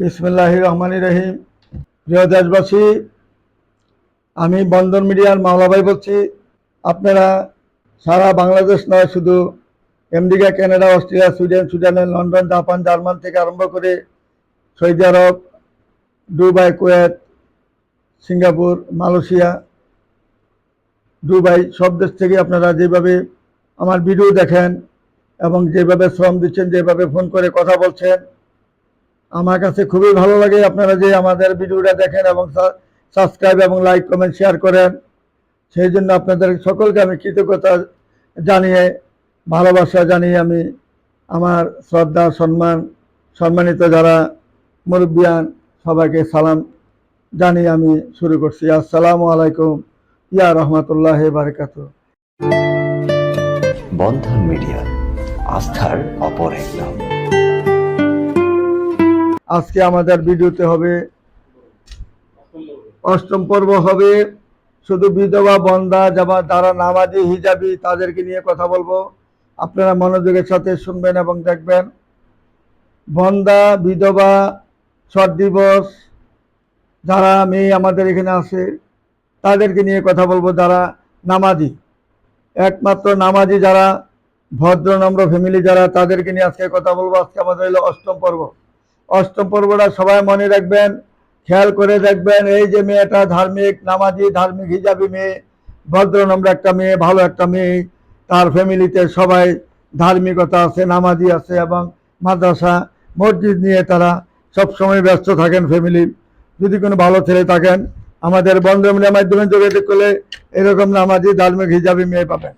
বিসমুল্লাহ রহমান রহিম প্রিয় দেশবাসী, আমি বন্দর মিডিয়ার মাওলা ভাই বলছি, আপনারা সারা বাংলাদেশ নয়, শুধু America Canada Australia Sweden Sweden London, Japan, German থেকে আরম্ভ করে Saudi Arab, Dubai, Kuwait, Singapore, Malaysia, Dubai, সব দেশ থেকে আপনারা যেভাবে আমার ভিডিও দেখেন এবং যেভাবে শ্রম দিচ্ছেন, যেভাবে ফোন করে কথা বলছেন আমার কাছে খুবই ভালো লাগে আপনারা যে আমাদের ভিডিওটা দেখেন এবং সাবস্ক্রাইব এবং লাইক কমেন্ট শেয়ার করেন। সেই জন্য আপনাদের সকলকে আমি কৃতজ্ঞতা জানিয়ে, ভালোবাসা জানিয়ে আমি আমার শ্রদ্ধা, সম্মান, সম্মানিত যারা মুরব্বিয়ান, সবাইকে সালাম জানিয়ে আমি শুরু করছি। আসসালামু আলাইকুম। ইয়া রহমতুল্লাহ বারকাত বন্ধন মিডিয়া, আস্থার অপর এক নাম। আজকে আমাদের ভিডিওতে হবে। অষ্টম পর্ব হবে। শুধু বিধবা বন্দা যাবা যারা নামাজি, হিজাবি, তাদেরকে নিয়ে কথা বলব। আপনারা মনোযোগের সাথে শুনবেন এবং দেখবেন। বন্দা বিধবা, ছট দিবস, যারা মেয়ে আমাদের এখানে আছে, তাদেরকে নিয়ে কথা বলব যারা নামাজি। একমাত্র নামাজি যারা, ভদ্র, নম্র ফ্যামিলি যারা, তাদেরকে নিয়ে আজকে কথা বলব। আজকে আমাদের হলো অষ্টম পর্ব। অষ্টম পর্বটা সবাই মনে রাখবেন, খেয়াল করে দেখবেন, এই যে মেয়েটা ধার্মিক, নামাজি, ধার্মিক, হিজাবি মেয়ে, ভদ্র, নম্র একটা মেয়ে, ভালো একটা মেয়ে, তার ফ্যামিলিতে সবাই ধার্মিকতা আছে, নামাজি আছে এবং মাদ্রাসা, মসজিদ নিয়ে তারা সবসময় ব্যস্ত থাকেন ফ্যামিলি। যদি কোনো ভালো ছেলে থাকেন, আমাদের বন্ধ মিডিয়ার মাধ্যমে যোগাযোগ করলে এরকম নামাজি, ধার্মিক, হিজাবি মেয়ে পাবেন।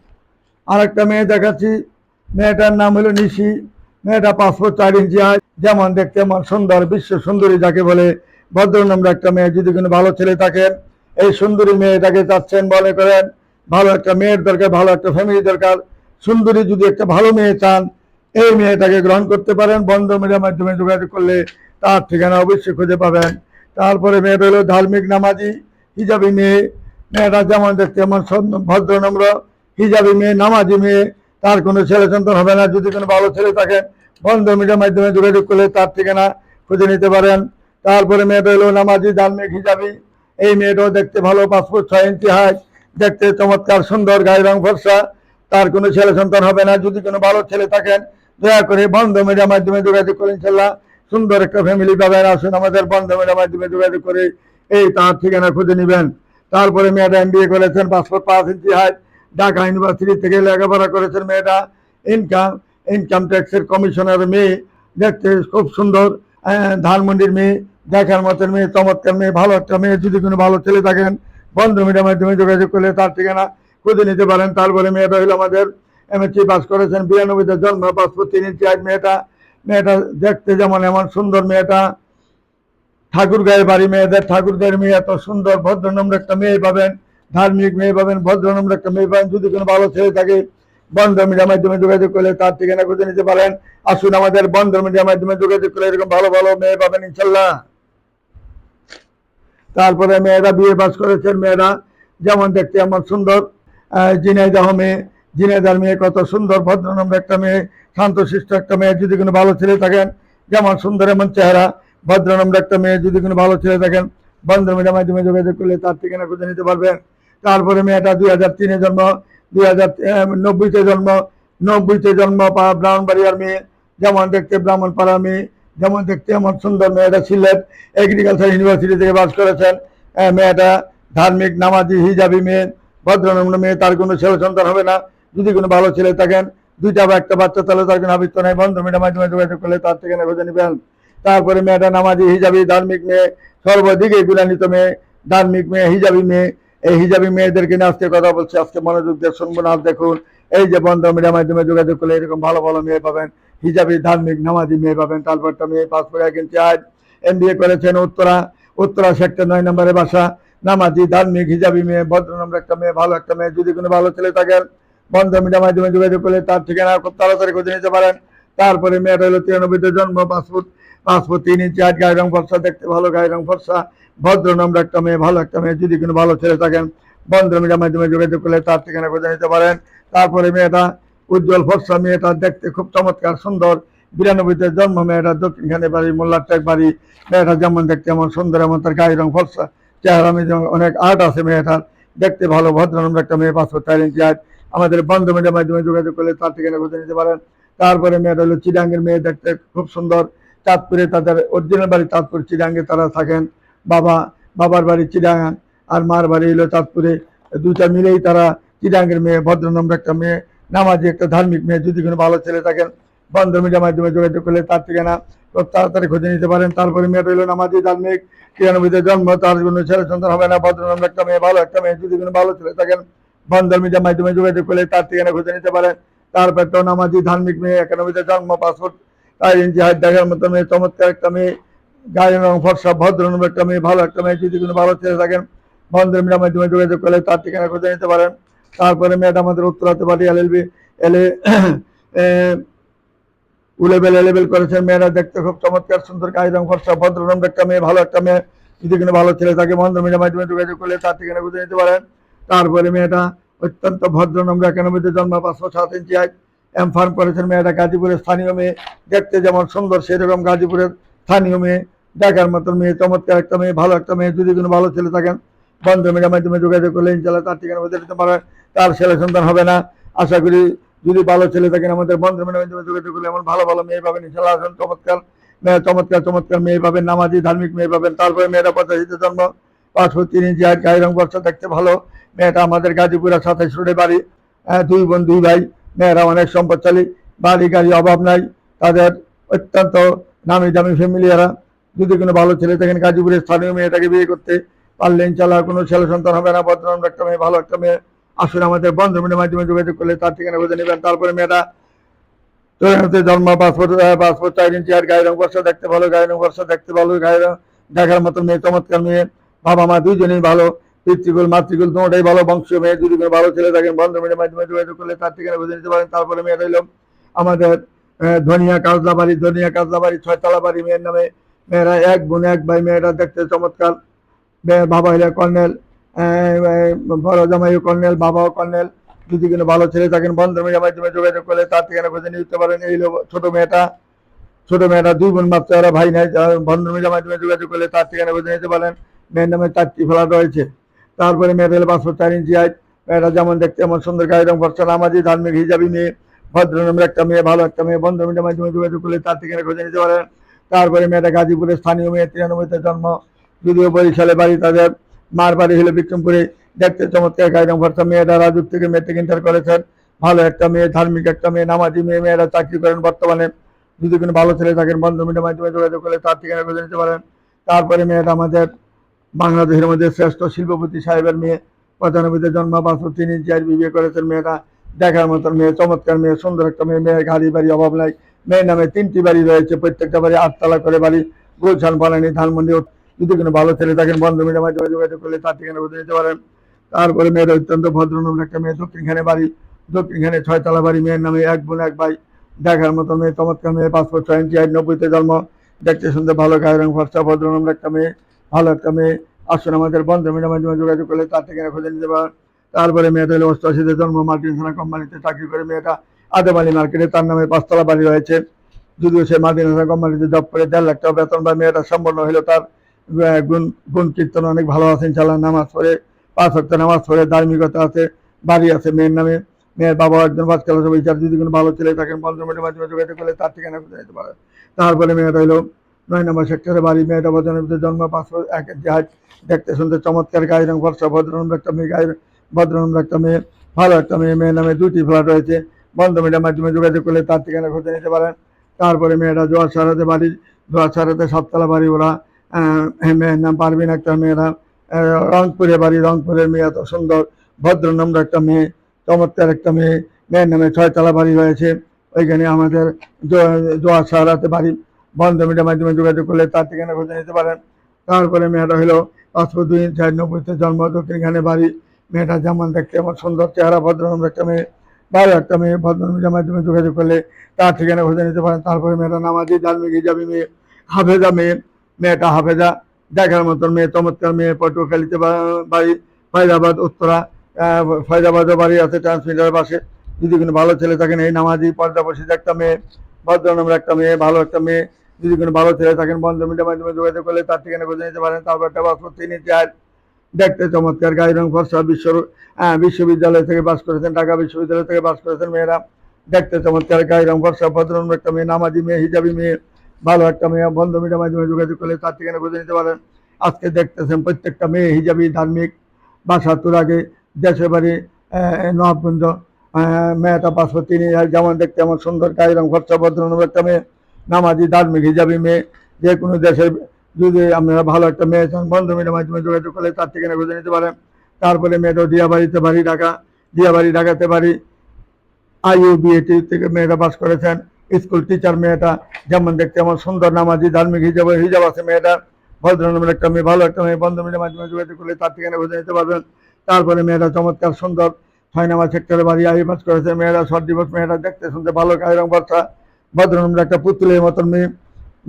আরেকটা মেয়ে দেখাচ্ছি, মেয়েটার নাম হলো নিশি। মেয়েটা পাসপোর্ট চার ইঞ্চি হয় যেমন দেখতে এমন সুন্দর, বিশ্ব সুন্দরী যাকে বলে। ভদ্র নম্র একটা মেয়ে, যদি কোনো ভালো ছেলে থাকেন এই সুন্দরী মেয়েটাকে চাচ্ছেন, মনে করেন, ভালো একটা মেয়ের দরকার, ভালো একটা ফ্যামিলি দরকার। সুন্দরী যদি একটা ভালো মেয়ে চান, এই মেয়েটাকে গ্রহণ করতে পারেন, বন্ধ মিডিয়ার মাধ্যমে যোগাযোগ করলে তার ঠিকানা অবশ্যই খুঁজে পাবেন। তারপরে মেয়েটা হলো ধার্মিক নামাজি, হিজাবি মেয়ে। মেয়েটা যেমন দেখতে এমন সন্দ- ভদ্র নম্র হিজাবি মেয়ে, নামাজি মেয়ে। তার কোনো ছেলে সন্তান হবে না। যদি কোনো ভালো ছেলে থাকেন বন্ধ মিডিয়ার মাধ্যমে যোগাযোগ করলে তার ঠিকানা খুঁজে নিতে পারেন। তারপরে মেয়েটা হলো নামাজি ধার্মিক হিজাবি। এই মেয়েটাও দেখতে ভালো পাসপোর্ট ছয় ইঞ্চি হাইট দেখতে চমৎকার, সুন্দর গায়ে রং ফর্সা। তার কোনো ছেলে সন্তান হবে না। যদি কোনো ভালো ছেলে থাকেন, দয়া করে বন্ধ মিডিয়ার মাধ্যমে যোগাযোগ করে ইনশাল্লাহ সুন্দর একটা ফ্যামিলি পাবেন। আসুন আমাদের বন্ধ মিডিয়ার মাধ্যমে যোগাযোগ করে এই তার ঠিকানা খুঁজে নেবেন। তারপরে মেয়েটা এম করেছেন পাসপোর্ট পাঁচ ইঞ্চি হাইট ঢাকা ইউনিভার্সিটি থেকে লেখাপড়া করেছেন মেয়েটা। ইনকাম ইনকাম ট্যাক্সের কমিশনার মেয়ে। দেখতে খুব সুন্দর ধানমন্ডির মেয়ে, দেখার মতন মেয়ে, চমৎকার মেয়ে, ভালো একটা মেয়ে। যদি কোনো ভালো ছেলে থাকেন, বন্ধু মিডিয়ার মাধ্যমে যোগাযোগ করলে তার ঠিকানা খুঁজে নিতে পারেন। তারপরে মেয়েটা হলো আমাদের এমএসসি পাস করেছেন, বিরানব্বইতে জন্ম পাসপোর্ট তিন ইঞ্চি হাইট মেয়েটা। মেয়েটা দেখতে যেমন এমন সুন্দর মেয়েটা। ঠাকুর গায়ের বাড়ি মেয়েদের ঠাকুর গায়ের মেয়ে এত সুন্দর ভদ্র নম্র একটা মেয়ে পাবেন। ধার্মিক মেয়ে পাবেন ভদ্র নম্র একটা মেয়ে পাবেন, যদি কোনো ভালো ছেলে থাকে, বন্ধ মিডিয়ার মাধ্যমে যোগাযোগ করলে তার ঠিকানা খুঁজে নিতে পারেন। আসুন আমাদের বন্ধ মিডিয়ার মাধ্যমে যোগাযোগ করলে এরকম ভালো ভালো মেয়ে পাবেন ইনশাল্লাহ তারপরে মেয়েরা বিয়ে পাস করেছেন, মেয়েরা যেমন দেখতে এমন সুন্দর। জিনাইদাহ মেয়ে জিনাইদার মেয়ে কত সুন্দর, ভদ্রনম্র একটা মেয়ে, শান্তশিষ্ট একটা মেয়ে, যদি কোনো ভালো ছেলে থাকেন, যেমন সুন্দর এমন চেহারা, ভদ্রনম্র একটা মেয়ে, যদি কোনো ভালো ছেলে থাকেন, বন্ধ মিডিয়ার মাধ্যমে যোগাযোগ করলে তার ঠিকানা খুঁজে নিতে পারবেন। তারপরে মেয়েটা দুই হাজার তিনে জন্ম, দুই হাজার নব্বইতে জন্ম নব্বইতে জন্ম ব্রাহ্মণবাড়িয়ার মেয়ে, যেমন দেখতে ব্রাহ্মণপাড়ার মেয়ে, যেমন দেখতে এমন সুন্দর মেয়েটা সিলেট এগ্রিকালচার ইউনিভার্সিটি থেকে বাস করেছেন। মেয়েটা ধার্মিক, নামাজি, হিজাবি মেয়ে ভদ্রনম্র মেয়ে, তার কোনো ছেলে সন্তান হবে না। যদি কোনো ভালো ছেলে থাকেন, দুইটা বা একটা বাচ্চা, তাহলে তার কোনো আবৃত্ত নাই। বন্ধ মেয়েটা মাধ্যমে যোগাযোগ করলে তার থেকে খুঁজে নেবেন। তারপরে মেয়েটা নামাজি, হিজাবি, ধার্মিক মেয়ে, সর্বদিকে গুলান্বিত মেয়ে, ধার্মিক মেয়ে, হিজাবি মেয়ে এই হিজাবি মেয়েদেরকে নিয়ে আজকে কথা বলছি, আজকে মনোযোগ দিয়ে শুনব না দেখুন, এই যে বন্ধ মিডিয়ার মাধ্যমে যোগাযোগ করলে এরকম ভালো ভালো মেয়ে পাবেন, হিজাবি ধার্মিক নামাজি মেয়ে পাবেন। তারপরটা মেয়ে পাসপোর্ট এক ইঞ্চি আজ এম করেছেন উত্তরা উত্তরা সেক্টর নয় নম্বরে বাসা। নামাজি, ধার্মিক, হিজাবি মেয়ে ভদ্র নম্বর একটা মেয়ে, ভালো একটা মেয়ে। যদি কোনো ভালো ছেলে থাকেন, বন্ধ মিডিয়ার মাধ্যমে যোগাযোগ করলে তার ঠিকানা খুব তাড়াতাড়ি খুঁজে নিতে পারেন। তারপরে মেয়েটা হলো তিরানব্বইতে জন্ম পাসপোর্ট পাসপোর্ট তিন ইঞ্চি, আট গায়ে রং ফর্সা, দেখতে ভালো গায়ে রং ফর্সা, ভদ্র, নম্র একটা মেয়ে, ভালো একটা মেয়ে। যদি কোনো ভালো ছেলে থাকেন বন্ধ মিডিয়ার মাধ্যমে যোগাযোগ করলে তার ঠিকানা খুঁজে নিতে পারেন। তারপরে মেয়েটা উজ্জ্বল ফর্সা মেয়েটা, দেখতে খুব চমৎকার, সুন্দর। বিরানব্বইতে জন্ম মেয়েটা, দক্ষিণখানে বাড়ি, মোল্লারটেক বাড়ি। মেয়েটা যেমন দেখতে এমন সুন্দর, এমন তার গায়ের রং ফর্সা। চেহারা অনেক আর্ট আছে মেয়েটার। দেখতে ভালো ভদ্রনম্র একটা মেয়ে পাসপোর্ট চার ইঞ্চি, আট। আমাদের বন্ধ মিডিয়ার মাধ্যমে যোগাযোগ করলে তার ঠিকানা খুঁজে নিতে পারেন। তারপরে মেয়েটা হলো চিডাঙ্গের মেয়ে, দেখতে খুব সুন্দর। চাঁদপুরে তাদের অরিজিনাল বাড়ি চাঁদপুর চিডাঙ্গে তারা থাকেন। বাবা, বাবার বাড়ি চিডাঙ্গ আর মার বাড়ি হলো চাঁদপুরে। দুটা মিলেই তারা চিডাঙ্গের মেয়ে, ভদ্রনম্র একটা মেয়ে, নামাজি একটা ধার্মিক মেয়ে। যদি কোনো ভালো ছেলে থাকেন বন্ধ মিডিয়ার মাধ্যমে যোগাযোগ করলে তার ঠিকানা তাড়াতাড়ি খুঁজে নিতে পারেন। তারপরে মেয়েটা হলো নামাজি ধার্মিক তিরানব্বইতে জন্ম, তার কোনো ছেলে সন্তান হবে না, ভদ্রনম্র একটা মেয়ে, ভালো একটা মেয়ে। যদি কোনো ভালো ছেলে থাকেন বন্ধন মিডিয়ার মাধ্যমে যোগাযোগ করলে তার ঠিকানা খুঁজে নিতে পারেন। তারপর তো নামাজি ধার্মিক মেয়ে, একানব্বইতে জন্ম, পাসপোর্ট ইঞ্চি হাত দেখার মতো মেয়ে চমৎকার একটা মেয়ে গায়ের রং ফর্সা ভদ্রনম্র একটা মেয়ে ভালো একটা মেয়ে। যদি কোনো ভালো ছেলে থাকেন বন্ধন মিডিয়ার মাধ্যমে যোগাযোগ করলে তার ঠিকানা খুঁজে নিতে পারেন। তারপরে মেয়েটা আমাদের উত্তরাতে পারি এল এলবি এলে উলেবেল এলেবেল করেছেন। মেয়েরা দেখতে খুব চমৎকার, সুন্দর গায়ের রং ফর্সা ভদ্রনম্র একটা মেয়ে, ভালো একটা মেয়ে। যদি কোনো ভালো ছেলে থাকে বন্ধন মিডিয়ার মাধ্যমে যোগাযোগ করলে তার ঠিকানা খুঁজে নিতে পারেন। তারপরে মেয়েটা অত্যন্ত ভদ্র ভদ্রনম্র একানব্বইতে জন্ম, পাঁচশো সাত ইঞ্চি হাইট এম ফার্ম করেছেন মেয়েটা গাজীপুরের স্থানীয় মেয়ে। দেখতে যেমন সুন্দর সেরকম গাজীপুরের স্থানীয় মেয়ে। দেখার মতন মেয়ে চমৎকার একটা মেয়ে ভালো একটা মেয়ে। যদি কোনো ভালো ছেলে থাকেন বন্ধ মিডিয়ার মাধ্যমে যোগাযোগ করলে ইনশাল্লাহ তার ঠিকানা খুঁজে নিতে পারেন। তার ছেলে সন্তান হবে না। আশা করি যদি ভালো ছেলে থাকেন আমাদের বন্ধ মিডিয়ার মাধ্যমে যোগাযোগ করলে এমন ভালো ভালো মেয়ে পাবেন। ইনশাল্লাহ আসেন চমৎকার চমৎকার চমৎকার মেয়ে পাবেন। নামাজি ধার্মিক মেয়ে পাবেন। তারপরে মেয়েটা পঁচাশিতে জন্ম। পাঁচশো তিন ইঞ্চি হাইট গায়ের রং বর্ষা দেখতে ভালো। মেয়েটা আমাদের গাজীপুরের সাতাইশ রোডে বাড়ি। আহ, দুই বোন দুই ভাই। মেয়েরা অনেক সম্পদশালী, বাড়ি গাড়ি অভাব নাই, তাদের অত্যন্ত নামি দামি ফ্যামিলি এরা। যদি কোনো ভালো ছেলে থাকেন গাজীপুরের স্থানীয় মেয়েটাকে বিয়ে করতে পারলে ইনশাল্লাহ কোনো ছেলে সন্তান হবে না বর্তমান একটা মেয়ে, ভালো একটা মেয়ে আসলে আমাদের বন্ধ মিডিয়ার মাধ্যমে যোগাযোগ করলে তার ঠিকানা খুঁজে নেবেন। তারপরে মেয়েটা জন্ম, পাসপোর্ট পাসপোর্ট, চার ইঞ্চি আর গায়ের বর্ষা দেখতে ভালো, গায়ের রং বর্ষা দেখতে ভালো, গায়ের দেখার মতো মেয়ে, চমৎকার মেয়ে বাবা মা দুইজনেই ভালো। পিতৃকুল, মাতৃকুল, দুটাই ভালো বংশীয় মেয়ে যদি কোনো ভালো ছেলে থাকেন, বন্ধ মিডিয়ার মাধ্যমে যোগাযোগ করলে তার ঠিকানা বুঝে নিতে পারেন। তারপরে মেয়ে রইল আমাদের ধনিয়া কাজলা বাড়ি ধনিয়া কাজলা বাড়ি ছয়তলা বাড়ি মেয়ের নামে। মেয়েরা এক বোন, এক ভাই, মেয়েরা দেখতে চমৎকার। মেয়ের বাবা হইলে কর্নেল বড় জামাইও কর্নেল, বাবাও কর্নেল। যদি কোনো ভালো ছেলে থাকেন, বন্ধ মিডিয়ার মাধ্যমে যোগাযোগ করলে তার ঠিকানা খুঁজে নিতে পারেন। এই ছোট মেয়েটা। ছোট মেয়েটা দুই বোন ওরা ভাই নাই বন্ধ মিডিয়ার মাধ্যমে যোগাযোগ করলে তার ঠিকানা খুঁজে নিতে পারেন। মেয়ের নামে চারটি ফ্ল্যাট রয়েছে। তারপরে মেয়েদের পাঁচশো চার ইঞ্চি হাইট মেয়েটা যেমন দেখতে এমন সুন্দর গায়ের রং ফর্সা নামাজি, ধার্মিক হিজাবি মেয়ে ভদ্রনম্র একটা মেয়ে, ভালো একটা মেয়ে, বন্ধ মিডিয়ার মাধ্যমে যোগাযোগ করলে তার ঠিকানা খুঁজে নিতে পারেন তারপরে মেয়েটা গাজীপুরের স্থানীয় মেয়ে তিরানব্বইতে জন্ম, যদিও বরিশালে বাড়ি তাদের, মার বাড়ি হলো বিক্রমপুরে। দেখতে চমৎকার গায়ের রং ফর্সা মেয়েটা রাজুর থেকে মেট্রিক ইন্টার করেছেন। ভালো একটা মেয়ে, ধার্মিক একটা মেয়ে, নামাজি মেয়ে, মেয়েরা চাকরি করেন বর্তমানে। যদি কোনো ভালো ছেলে থাকেন, বন্ধ মিডিয়ার মাধ্যমে যোগাযোগ করলে তার ঠিকানা খুঁজে নিতে পারেন। তারপরে মেয়েটা আমাদের বাংলাদেশের মধ্যে শ্রেষ্ঠ শিল্পপতি সাহেবের মেয়ে, পঁচানব্বইতে জন্ম, পাঁচশো তিন আর বিয়ে করেছেন মেয়েটা। দেখার মতন মেয়ে, চমৎকার মেয়ে, সুন্দর একটা মেয়ে, মেয়ের গাড়ি বাড়ি অভাব নাই। মেয়ের নামে তিনটি বাড়ি রয়েছে, প্রত্যেকটা বাড়ি আটতলা করে বাড়ি। গুলশান, পালানি, ধানমন্ডি যদি কোনো ভালো ছেলে থাকেন, বন্ধ মিডিয়ার মাধ্যমে যোগাযোগ করলে তার ঠিকানা বুঝে নিতে পারেন। তারপরে মেয়ের অত্যন্ত ভদ্রনম্র একটা মেয়ে, দক্ষিণখানে বাড়ি। দক্ষিণখানে ছয়তলা বাড়ি, মেয়ের নামে এক বোন, এক ভাই। দেখার মতো মেয়ে, চমৎকার মেয়ে পাসপোর্ট ছয় ইঞ্চি আট নব্বইতে জন্ম। দেখতে শুনতে ভালো, গায়ের রং ফর্সা ভদ্রনম্র একটা মেয়ে। ভালো একটা মেয়ে আসুন আমাদের বন্ধ মিডিয়ার মাধ্যমে যোগাযোগ করলে তার ঠিকানা খুঁজে নিতে পারেন তারপরে মেয়েটা হলো অষ্টআশিতে জন্ম মার্টিন সোনা কোম্পানিতে চাকরি করে। মেয়েটা আদেমালি মার্কেটে তার নামে পাঁচতলা বাড়ি রয়েছে। যদিও সে মার্টিন সোনা কোম্পানিতে জব করে দেড় লাখ টাকা বেতন বা মেয়েটা সম্পন্ন হলো তার গুণ গুণ কীর্তন অনেক ভালো আছেন চালা নামাজ পড়ে, পাঁচ হপ্তাহ নামাজ পড়ে, ধার্মিকতা আছে, বাড়ি আছে মেয়ের নামে। মেয়ের বাবা একজন পাঁচ ক্লাস যদি কোনো ভালো ছেলে থাকেন, বন্ধ মাধ্যমে যোগাযোগ করলে তার ঠিকানা খুঁজে নিতে পারে। তারপরে মেয়েটা হলো নয় নম্বর সেক্টরে বাড়ি, মেয়েটা বজনবীতে জন্ম পাঁচশো এক জাহাজ দেখতে শুনতে চমৎকার, গায়ের রং ফর্সা ভদ্রনম্র একটা মেয়ে, গায়ের ভদ্রনম্র একটা মেয়ে, ভালো একটা মেয়ে, মেয়ের নামে দুটি ফ্ল্যাট রয়েছে। বন্ধ মিডিয়ার মাধ্যমে যোগাযোগ করলে তার ঠিকানা খুঁজে নিতে পারেন। তারপরে মেয়েরা জোয়ার সারাতে বাড়ি, জোয়ার সারাতে সাততলা বাড়ি ওরা মেয়ের নাম পারবিন একটা মেয়েরা রংপুরে বাড়ি, রংপুরের মেয়ে এত সুন্দর, ভদ্রনম্র একটা মেয়ে, চমৎকার একটা মেয়ে, মেয়ের নামে ছয়তলা বাড়ি রয়েছে। ওইখানে আমাদের জোয়ার সারাতে বাড়ি বন্ধ মিডিয়ার মাধ্যমে যোগাযোগ করলে তার ঠিকানা খুঁজে নিতে পারেন। তারপরে মেয়েটা হলো পাসপোর্ট দুই চার নব্বইতে জন্ম দক্ষিণখানে বাড়ি। মেয়েটা যেমন দেখতে এমন সুন্দর চেহারা ভদ্রনম্র একটা মেয়ে, ভালো একটা মেয়ে। ভদ্রনম্রের মাধ্যমে যোগাযোগ করলে তার ঠিকানা খুঁজে নিতে পারেন। তারপরে মেয়েটা নামাজি ধার্মিক হিজাবি মেয়ে, হাফেজা মেয়ে। মেয়েটা হাফেজা, দেখার মতন মেয়ে, চমৎকার মেয়ে, পটুয়াখালীতে বাড়ি, ফয়দাবাদ, উত্তরা। ফয়দাবাদও বাড়ি আছে, ট্রান্সমিটারের পাশে। যদি কোনো ভালো ছেলে থাকেন এই নামাজি পর্দা বসে একটা মেয়ে ভদ্রনামের একটা মেয়ে, ভালো একটা মেয়ে যদি কোনো ভালো ছেলে থাকেন, বন্ধ মিডিয়ার মাধ্যমে যোগাযোগ করলে তার ঠিকানা খুঁজে নিতে পারেন। তারপর পাসপোর্ট তিনি চার দেখতে চমৎকার গাড়ি রং ফর্সা বিশ্ব বিশ্ববিদ্যালয় থেকে পাস করেছেন, ঢাকা বিশ্ববিদ্যালয় থেকে পাস করেছেন মেয়েরা। দেখতে চমৎকার গাড়ি রং ফর্সা ভদ্রনামের একটা মেয়ে, নামাজি মেয়ে, হিজাবি মেয়ে, ভালো একটা মেয়ে। বন্ধ মিডিয়ার মাধ্যমে যোগাযোগ করলে তার ঠিকানা খুঁজে নিতে পারেন। আজকে দেখতেছেন প্রত্যেকটা মেয়ে হিজাবি, ধার্মিক, বাসা আগে, দেশের বাড়ি নবাবগঞ্জ মেয়েটা পাসপোর্ট তিনি যেমন দেখতে আমার সুন্দর গাড়ি রং খরচা ভদ্রনাম একটা মেয়ে। নামাজি, ধার্মিক হিসাবে মেয়ে, যে কোনো দেশের যদি আপনারা ভালো একটা মেয়ে চান বন্ধু মেয়ের মাধ্যমে যোগাযোগ করলে তার ঠিকানা খুঁজে নিতে পারেন। তারপরে মেয়েটা দিয়াবাড়িতে বাড়ি, ঢাকা, দিয়াবাড়ি, ঢাকাতে আইউ বিএটি থেকে মেয়েটা পাস করেছেন। স্কুল টিচার মেয়েটা, যেমন দেখতে এমন সুন্দর নামাজি, ধার্মিক, হিজাব হিজাব আছে মেয়েটা। ভদ্রনামের একটা মেয়ে, ভালো একটা মেয়ে বন্ধু মেয়ের মাধ্যমে যোগাযোগ করলে তার ঠিকানা খুঁজে নিতে পারবেন। তারপরে মেয়েরা চমৎকার সুন্দর ছয় নাম্বার সেক্টরে বাড়ি আই পাস করেছে। মেয়েরা শর্ট ডিভোর্স মেয়েরা দেখতে শুনতে ভালো কায়রং বাচ্চা ভদ্রনামের একটা পুতুলের মতন মেয়ে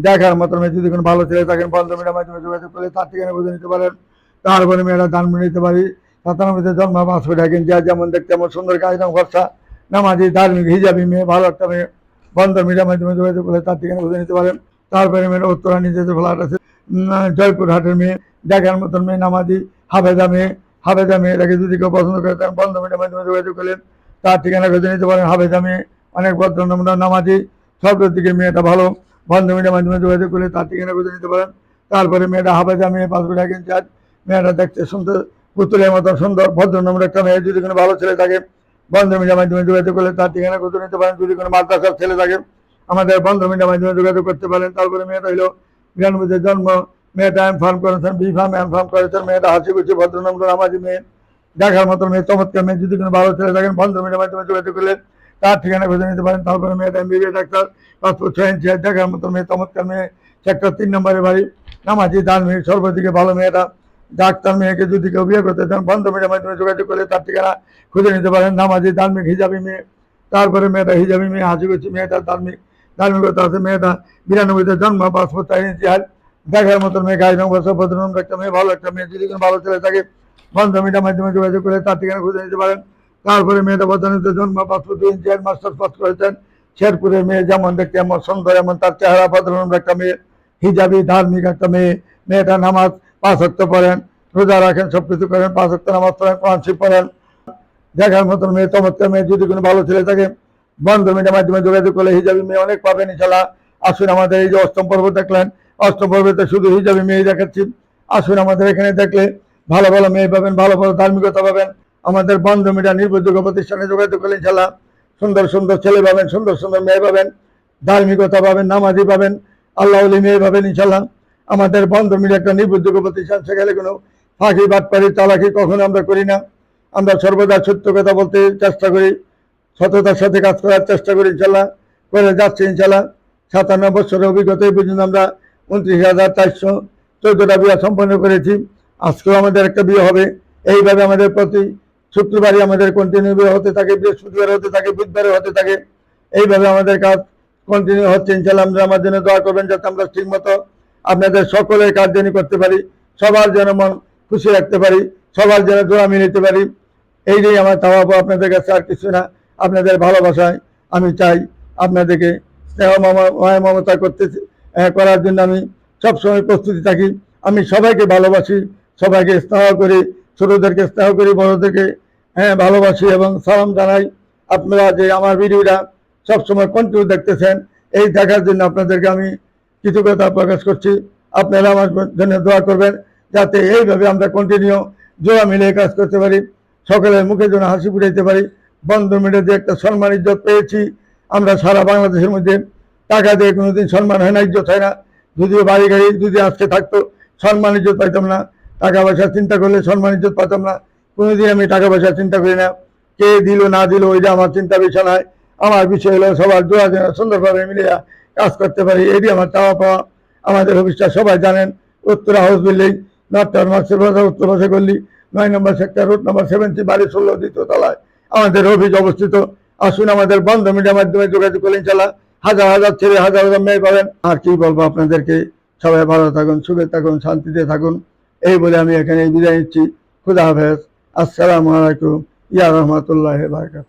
দেখার মতন মেয়ে যদি কোনো ভালো ছেলে থাকেন বন্ধু মেয়ের মাধ্যমে যোগাযোগ করলে তার ঠিকানা খুঁজে নিতে পারেন। তারপরে মেয়েরা দান নিতে পারি। সাতানব্বইতে জন্ম পাঁচশো থাকেন। যা যেমন দেখতে এমন সুন্দর কায়রং ভরসা নামাজি ধার্মিক হিজাবি মেয়ে ভালো একটা মেয়ে। বন্ধ মিডিয়ার মাধ্যমে যোগাযোগ করলে তার ঠিকানা খুঁজে নিতে পারেন। তারপরে মেয়েরা উত্তরাণী যেতে ফ্ল্যাট আছে। উম, জয়পুর হাটের মেয়ে দেখার মতন মেয়ে নামাজি হাবেদা মেয়ে। হাবেদা মেয়েটাকে যদি কেউ পছন্দ করে তার বন্ধ মিডিয়ার মাধ্যমে যোগাযোগ করলেন তার ঠিকানা খুঁজে নিতে পারেন হাবেদা মেয়ে। অনেক ভদ্র নামাজি সব দিকে মেয়েটা ভালো বন্ধ মিডিয়ার মাধ্যমে যোগাযোগ করলে তার ঠিকানা খুঁজে নিতে পারেন। তারপরে মেয়েটা হাবেদা মেয়ে পাসপোর্ট এক ইনচার্জ মেয়েটা দেখতে সুন্দর, পুতুলের মতো সুন্দর, ভদ্র নম্র একটা মেয়ে। যদি কোনো ভালো ছেলে থাকে বন্ধ মিডিয়ার মাধ্যমে যোগাযোগ করলে তার ঠিকানা খুঁজে নিতে পারেন। যদি কোনো মাদ্রাসার ছেলে থাকে, আমাদের বন্ধ মিডিয়ার মাধ্যমে যোগাযোগ করতে পারেন। তারপরে মেয়েটা হলো বিরানব্বইতে জন্ম। মেয়েটা এম ফার্ম করেছেন বি ফার্ম এম ফার্ম করেছেন। মেয়েটা হাসি খুশি ভদ্রনম্র আমাজি মেয়ে। দেখার মতো মেয়ে, চমৎকার মেয়ে। যদি কোনো ভালো ছেলে থাকেন বন্ধ মিডিয়ার মাধ্যমে যোগাযোগ করলে তার ঠিকানা খুঁজে নিতে পারেন। তারপরে মেয়েটা এম বিবিএ ডাক্তার, পাসপোর্ট ছয় ইঞ্চি দেখার মতো মেয়ে, চমৎকার মেয়ে, সেক্টর তিন নম্বরের বাড়ি। নামাজি দান মেয়ে সর্বদিকে ভালো মেয়েটা। ডাক্তার মেয়েকে যদি কেউ বিয়ে করতে চান, বন্ধ মিডিয়ার মাধ্যমে যোগাযোগ করলে তার ঠিকানা খুঁজে নিতে পারেন। নামাজি ধার্মিক হিজাবি মেয়ে। তারপরে মেয়েটা হিজাবি মেয়ে হাসি খুশি মেয়েটা ধার্মিক ধার্মিকতা আছে মেয়েটা। বিরানব্বইতে জন্ম, পাসপোর্ট ইঞ্চি হাইট দেখার মতন মেয়ে গাড়ি নম্বর সব ভদ্রনম্র একটা মেয়ে, ভালো একটা মেয়ে। যদি কোনো ভালো ছেলে থাকে, বন্ধ মিডিয়ার মাধ্যমে যোগাযোগ করে তার ঠিকানা খুঁজে নিতে পারেন। তারপরে মেয়েটা বদনিতে জন্ম পাসপোর্ট দুই মাস্টার পাস করেছেন মেয়ে যেমন দেখতে এমন সুন্দর, এমন তার চেহারা ভদ্রনম্র একটা মেয়ে, হিজাবি, ধার্মিক একটা মেয়ে। মেয়েটা নামাজ পাঁচ হক্ত পড়েন, রোজা রাখেন সব কিছু করেন, পাঁচ হক্ত নামাজ পড়েন কোরআনশিপ পড়েন। দেখার মতন মেয়ে, চমৎকার মেয়ে, যদি কোনো ভালো ছেলে থাকে বন্ধ মিডিয়ার মাধ্যমে যোগাযোগ করলে হিজাবি মেয়ে অনেক পাবেন ইনশাল্লাহ আসুন আমাদের এই যে অষ্টম পর্ব দেখলেন, অষ্টম পর্বতে শুধু হিজাবি মেয়ে দেখাচ্ছি। আসুন আমাদের এখানে দেখলে ভালো ভালো মেয়ে পাবেন, ভালো ভালো ধার্মিকতা পাবেন। আমাদের বন্ধ মিডিয়া নির্ভরযোগ্য প্রতিষ্ঠানে যোগাযোগ করলে ইনশাল্লাহ সুন্দর সুন্দর ছেলে পাবেন, সুন্দর সুন্দর মেয়ে পাবেন, ধার্মিকতা পাবেন, নামাজি পাবেন আল্লাহ মেয়ে পাবেন ইনশাল্লাহ আমাদের বন্ধ মিডিয়া একটা নির্ভরযোগ্য প্রতিষ্ঠান, সেখানে কোনো ফাঁকি বাটপাড়ি চালাকি কখনো আমরা করি না। আমরা সর্বদা সত্য কথা বলতে চেষ্টা করি, সততার সাথে কাজ করার চেষ্টা করি ইনশাল্লাহ করে যাচ্ছি ইনশাল্লাহ সাতান্ন বছরের অভিজ্ঞতা এই পর্যন্ত আমরা উনত্রিশ হাজার চারশো চোদ্দটা বিয়ে সম্পন্ন করেছি। আজকেও আমাদের একটা বিয়ে হবে। এইভাবে আমাদের প্রতি শুক্রবারই আমাদের কন্টিনিউ হতে থাকে বৃহস্পতিবার হতে থাকে বুধবারে হতে থাকে। এইভাবে আমাদের কাজ কন্টিনিউ হচ্ছে ইনশাল্লাহ আমরা আমার জন্য দোয়া করবেন যাতে আমরা ঠিক মতো আপনাদের সকলের কাজ যেন করতে পারি, সবার যেন মন খুশি রাখতে পারি, সবার যেন জোড়া নিতে পারি। এই নিয়ে আমার চাওয়া আপনাদের কাছে আর কিছু না, আপনাদের ভালোবাসায় আমি চাই আপনাদেরকে স্নেহ মায়া মমতা করতে করার জন্য আমি সবসময় প্রস্তুতি থাকি। আমি সবাইকে ভালোবাসি, সবাইকে স্নেহ করি, ছোটদেরকে স্নেহ করি, বড়দেরকে হ্যাঁ ভালোবাসি এবং সালাম জানাই। আপনারা যে আমার ভিডিওটা সবসময় কন্টিনিউ দেখতেছেন, এই দেখার জন্য আপনাদেরকে আমি কৃতজ্ঞতা প্রকাশ করছি। আপনারা আমার জন্য দোয়া করবেন, যাতে এইভাবে আমরা কন্টিনিউ জোড়া মিলে কাজ করতে পারি, সকলের মুখে যেন হাসি ফুটাইতে পারি। বন্ধ মিলে যে একটা সম্মান, ইজ্জত পেয়েছি, আমরা সারা বাংলাদেশের মধ্যে টাকা দিয়ে কোনোদিন সম্মান হয় না, ইজ্জত হয় না। যদিও বাড়ি গাড়ি যদি আজকে থাকতো, সম্মান, ইজ্জত পাইতাম না। টাকা পয়সা, চিন্তা করলে সম্মান, ইজ্জত পাইতাম না। কোনোদিন আমি টাকা পয়সা চিন্তা করি না। কে দিল, না দিল, ওইটা আমার চিন্তা বিষয় নয় আমার বিষয় হলো সবার জোড়া যেন সুন্দরভাবে মিলে কাজ করতে পারি, এটি আমার চাওয়া পাওয়া। আমাদের অফিসটা সবাই জানেন, উত্তরা হাউস বিল্ডিং নর্থ মার্কসের বাজার উত্তর পাশে গল্লি নয় number sector route number seventy বাড়ি ষোলো, দ্বিতীয় তলায়। আমাদের অফিস অবস্থিত। আসুন আমাদের বন্ধ মিডিয়ার মাধ্যমে যোগাযোগ করলে ইনশাল্লাহ হাজার হাজার ছেলে, হাজার হাজার মেয়ে পাবেন। আর কি বলব আপনাদেরকে? সবাই ভালো থাকুন, সুখে থাকুন, শান্তিতে থাকুন। এই বলে আমি এখানে বিদায় নিচ্ছি। খুদা হাফেজ। আসসালামু আলাইকুম। ইয়া রহমতুল্লাহ বারকাত